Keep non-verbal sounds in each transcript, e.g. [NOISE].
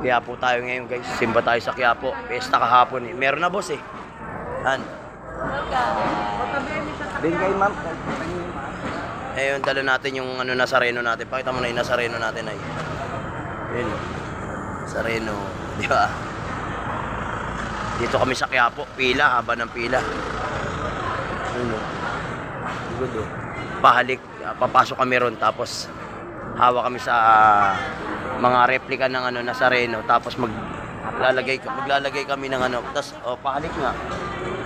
Quiapo tayo ngayon guys. Simba tayo sa Quiapo. Pesta kahapon eh. Meron na boss eh. Han. Din kay ma'am. Ayun, dala natin yung ano Nazareno natin. Pakita mo na yung Nazareno natin ay. Ayun. Nazareno. Di ba? Dito kami sa Quiapo. Pila, haba ng pila. Ayun oh. Good oh. Pahalik. Papasok kami ron tapos hawa kami sa mga replika ng ano Nazareno tapos maglalagay maglalagay kami ng ano tapos oh, pahalik nga.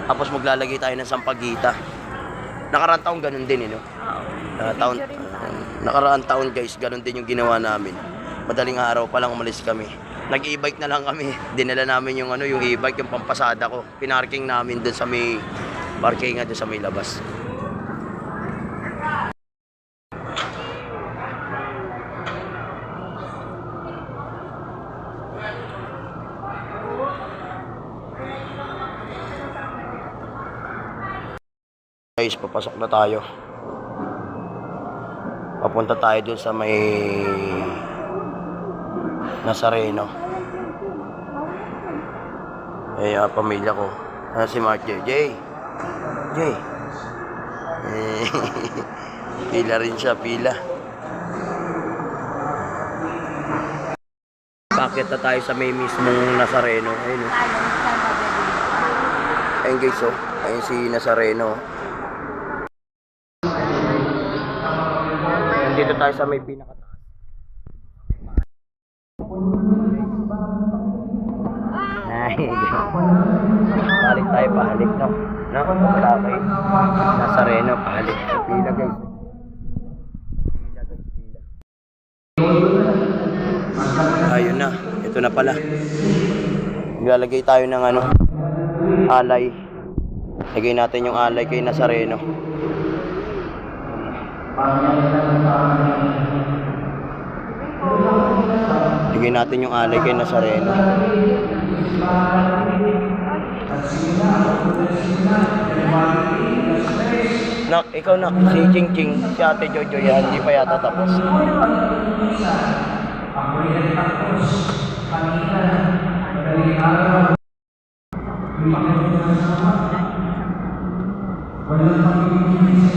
Tapos maglalagay tayo ng sampagita. Nakaraang taon ganun din eh no? Nakaraang taon nakaraang taon guys ganun din yung ginawa namin. Madaling araw pa lang umalis kami. Nag e-bike na lang kami. [LAUGHS] Dinala namin yung ano yung e-bike yung pampasada ko. Pinarking namin dun sa may parking nga dun sa may labas Guys, papasok na tayo. Papunta tayo dun sa may Nazareno. Eh, ang pamilya ko. Ah, si Mark J. J. J. Eh, [LAUGHS] pila rin siya, pila. Bakit na tayo sa may mismong Nazareno? Ayun, oh. Ayun guys, oh. Ayun si Nazareno. Nandito tayo sa may pinakataas. Pahalik tayo, pahalik no. No, wala kayo. Nazareno, pahalik. Pila guys. Pila guys, pila. Ayun na, ito na pala. Maglalagay tayo ng ano, alay. Lagay natin yung alay kay Nazareno. Lagay natin yung alay kay Nazareno. Nak, ikaw nak, si Ching Ching, si Ate Jojo yan, hindi pa yata tapos. Salamat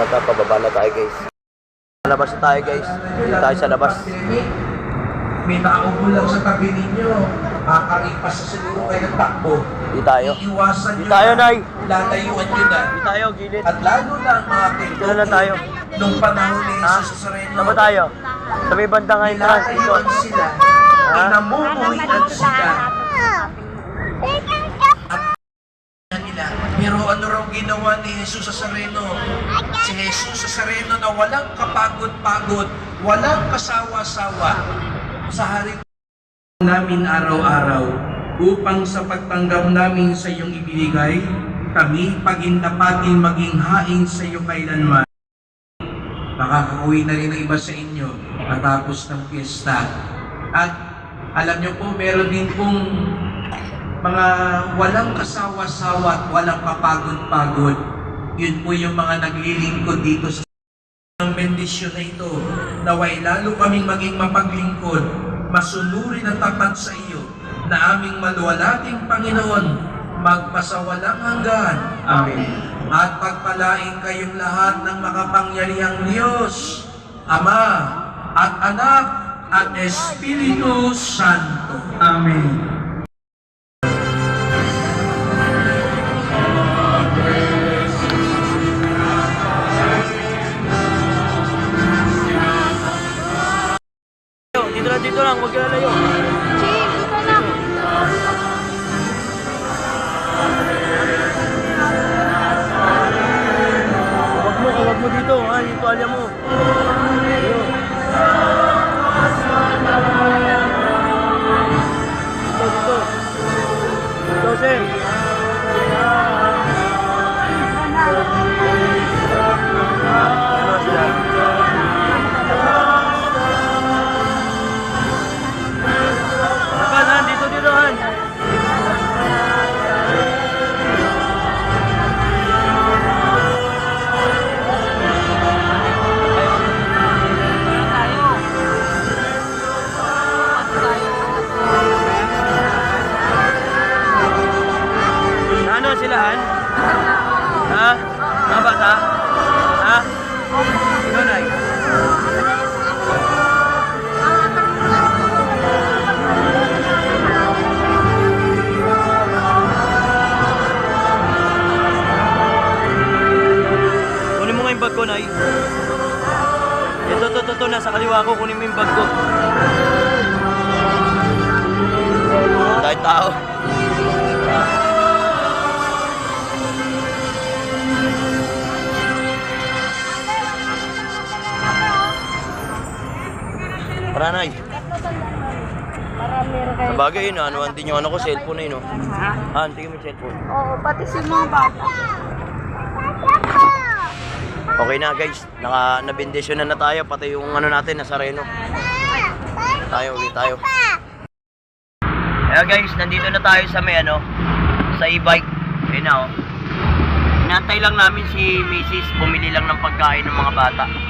na ta, pababa na tayo guys. Labas na tayo guys. Dito tayo sa labas. May naubo lang sa tabi ninyo. Kakaripas sa siguro kayo ng takbo. Dito tayo. Iiwasan Dito nyo tayo, na. Nay. Latayuan nyo na. Dito tayo, gilid. At lalo na ang mga Dito na lang tayo. Nung panahon ni? Jesus sa. Saan ba tayo? Sa may bandang entrance dito. Nilatayuan sila. Ha? Inamumuhian sila. nila. Pero ano ginawa ni Jesus sa Sareno? Si Jesus sa Sareno na walang kapagod-pagod, walang kasawa-sawa sa hari namin araw-araw upang sa pagtanggap namin sa iyong ibinigay, kami pagindapating maging hain sa iyo kailanman. Makakauwi na rin ang iba sa inyo matapos ng piyesta. At alam niyo po, meron din pong mga walang kasawa-sawa at walang kapagod-pagod. Yun po yung mga naglilingkod dito sa ng bendisyon na ito. Naway lalo kaming maging mapaglingkod, masunurin at tapat sa iyo, na aming maluwalating Panginoon, magpasawalang hanggan. Amen. At pagpalain kayong lahat ng makapangyarihang Diyos, Ama, at Anak, at Espiritu Santo. Amen. Lang, dito lang. Huwag ka lalayo. Huwag mo, huwag mo dito. Ha, yung tuwalya mo. eskwelahan? Ha? Mga bata? Ha? Ikaw na Kunin mo nga yung bag ko, Nay. Ito, ito, ito, ito, nasa kaliwa ko. Kunin mo yung bag ko. Dahil tao. Tara, Nay. Kayo. Sabagay yun, ano, hindi yung ano ko, cellphone na yun, oh. Ha? Ah, hindi mo yung cellphone. Oo, pati si mga bata. Okay na, guys. Naka, nabindisyon na na tayo, pati yung ano natin, nasa reno. Tayo, uwi tayo. Kaya guys, nandito na tayo sa may ano, sa e-bike. Ayun na, oh. Inantay lang namin si Mrs. Bumili lang ng pagkain ng mga bata.